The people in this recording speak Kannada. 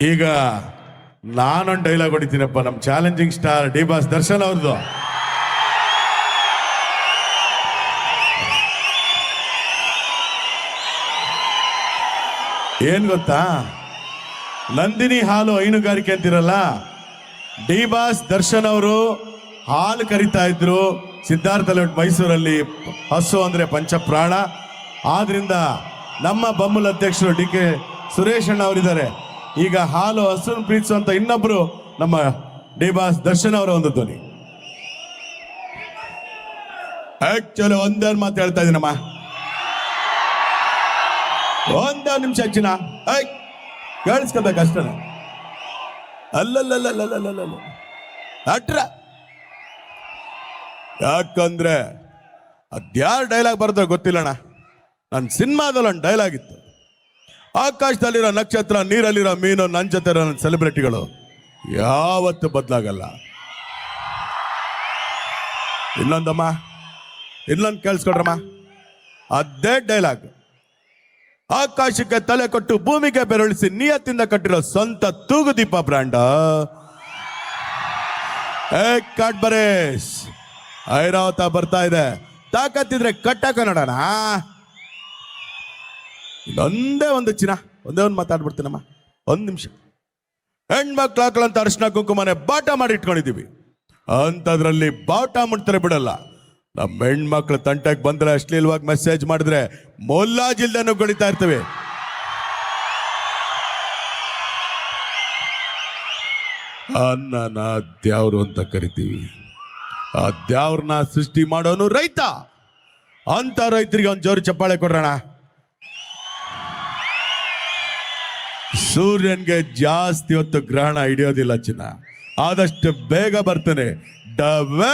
ಈಗ ನಾನೊಂದು ಡೈಲಾಗ್ ಹೊಡಿತೀನಪ್ಪ ನಮ್ಮ challenging star D boss Darshan ಅವ್ರದ್ದು ಏನ್ ಗೊತ್ತಾ? ನಂದಿನಿ ಹಾಲು ಹೈನುಗಾರಿಕೆ ಅಂತಿರಲ್ಲ ಡಿ ಬಾಸ್ ದರ್ಶನ್ ಅವರು ಹಾಲು ಕರಿತಾ ಇದ್ರು ಸಿದ್ಧಾರ್ಥ ಲೋಟ್ ಮೈಸೂರಲ್ಲಿ, ಹಸು ಅಂದ್ರೆ ಪಂಚಪ್ರಾಣ. ಆದ್ರಿಂದ ನಮ್ಮ ಬಮ್ಮುಲ್ ಅಧ್ಯಕ್ಷರು ಡಿ ಕೆ ಸುರೇಶ್ ಅಣ್ಣ ಅವರಿದ್ದಾರೆ. ಈಗ ಹಾಲು ಹಸುನ್ ಪ್ರೀತಿಸುವಂತ ಇನ್ನೊಬ್ರು ನಮ್ಮ ಡಿ ಬಾಸ್ ದರ್ಶನ್ ಅವರ ಒಂದು ಧ್ವನಿ. ಆಕ್ಚುಲಿ ಒಂದೇನು ಮಾತು ಹೇಳ್ತಾ ಇದೀನಮ್ಮ ಒಂದ ನಿಮಿಷ ಹೆಚ್ಚಿನ. ಕೇಳಿಸ್ಕೋಬೇಕು ಅಷ್ಟೇ ಅಲ್ಲಲ್ಲಲ್ಲಲ್ಲಲ್ಲಲ್ಲ ಅಟ್ರ ಯಾಕಂದ್ರೆ ಅದ್ಯಾರು ಡೈಲಾಗ್ ಬರೆದ್ರೆ ಗೊತ್ತಿಲ್ಲಣ್ಣ. ನನ್ನ ಸಿನಿಮಾದಲ್ಲಿ ಒಂದು ಡೈಲಾಗ್ ಇತ್ತು. ಆಕಾಶದಲ್ಲಿರೋ ನಕ್ಷತ್ರ, ನೀರಲ್ಲಿರೋ ಮೀನು ನನ್ನ ಜೊತೆ ಸೆಲೆಬ್ರಿಟಿಗಳು ಯಾವತ್ತು ಬದಲಾಗಲ್ಲ. ಇನ್ನೊಂದಮ್ಮ? ಇನ್ನೊಂದು ಕೇಳಿಸ್ಕೊಡ್ರಮ್ಮ? ಅದೇ ಡೈಲಾಗ್ ಆಕಾಶಕ್ಕೆ ತಲೆ ಕೊಟ್ಟು ಭೂಮಿಗೆ ಬೆರಳಿಸಿ ನಿಯತ್ತಿಂದ ಕಟ್ಟಿರೋ ಸ್ವಂತ ತೂಗುದೀಪ ಬ್ರ್ಯಾಂಡ್ ಕಾಟ್ ಕಾಡ್ಬರೇಶ್ ಐರಾವತ ಬರ್ತಾ ಇದೆ. ತಾಕತ್ತಿದ್ರೆ ಕಟ್ಟ ನೋಡೋಣ ಇದೊಂದೇ ಒಂದು ಚಿನ್ನ, ಒಂದೇ ಒಂದು ಮಾತಾಡ್ಬಿಡ್ತೀನಮ್ಮ. ಒಂದು ನಿಮಿಷ. ಹೆಣ್ಮಕ್ಳು ಹಾಕ್ಲಂತ ಅರಿಶಿನ ಕುಂಕುಮನೆ ಬಾಟ ಮಾಡಿ ಇಟ್ಕೊಂಡಿದ್ದೀವಿ. ಅಂಥದ್ರಲ್ಲಿ ಬಾಟ ಮುಟ್ತಾರೆ ಬಿಡಲ್ಲ. ನಮ್ಮ ಹೆಣ್ಮಕ್ಳು ತಂಟಕ್ಕೆ ಬಂದ್ರೆ ಅಶ್ಲೀಲವಾಗಿ ಮೆಸೇಜ್ ಮಾಡಿದ್ರೆ ಮೊಲ್ಲಾ ಜಿಲ್ಲೆನು ಗಳಿತಾ ಇರ್ತೇವೆ. ಅನ್ನನ ದ್ಯಾವ್ರು ಅಂತ ಕರಿತೀವಿ. ಆ ದ್ಯಾವ್ರನ್ನ ಸೃಷ್ಟಿ ಮಾಡೋನು ರೈತ. ಅಂತ ರೈತರಿಗೆ ಒಂದು ಜೋರು ಚಪ್ಪಾಳೆ ಕೊಡ್ರಣ ಸೂರ್ಯನ್ಗೆ ಜಾಸ್ತಿ ಹೊತ್ತು ಗ್ರಹಣ ಹಿಡಿಯೋದಿಲ್ಲ ಚಿನ್ನ. ಆದಷ್ಟು ಬೇಗ ಬರ್ತೇನೆ. ಡವ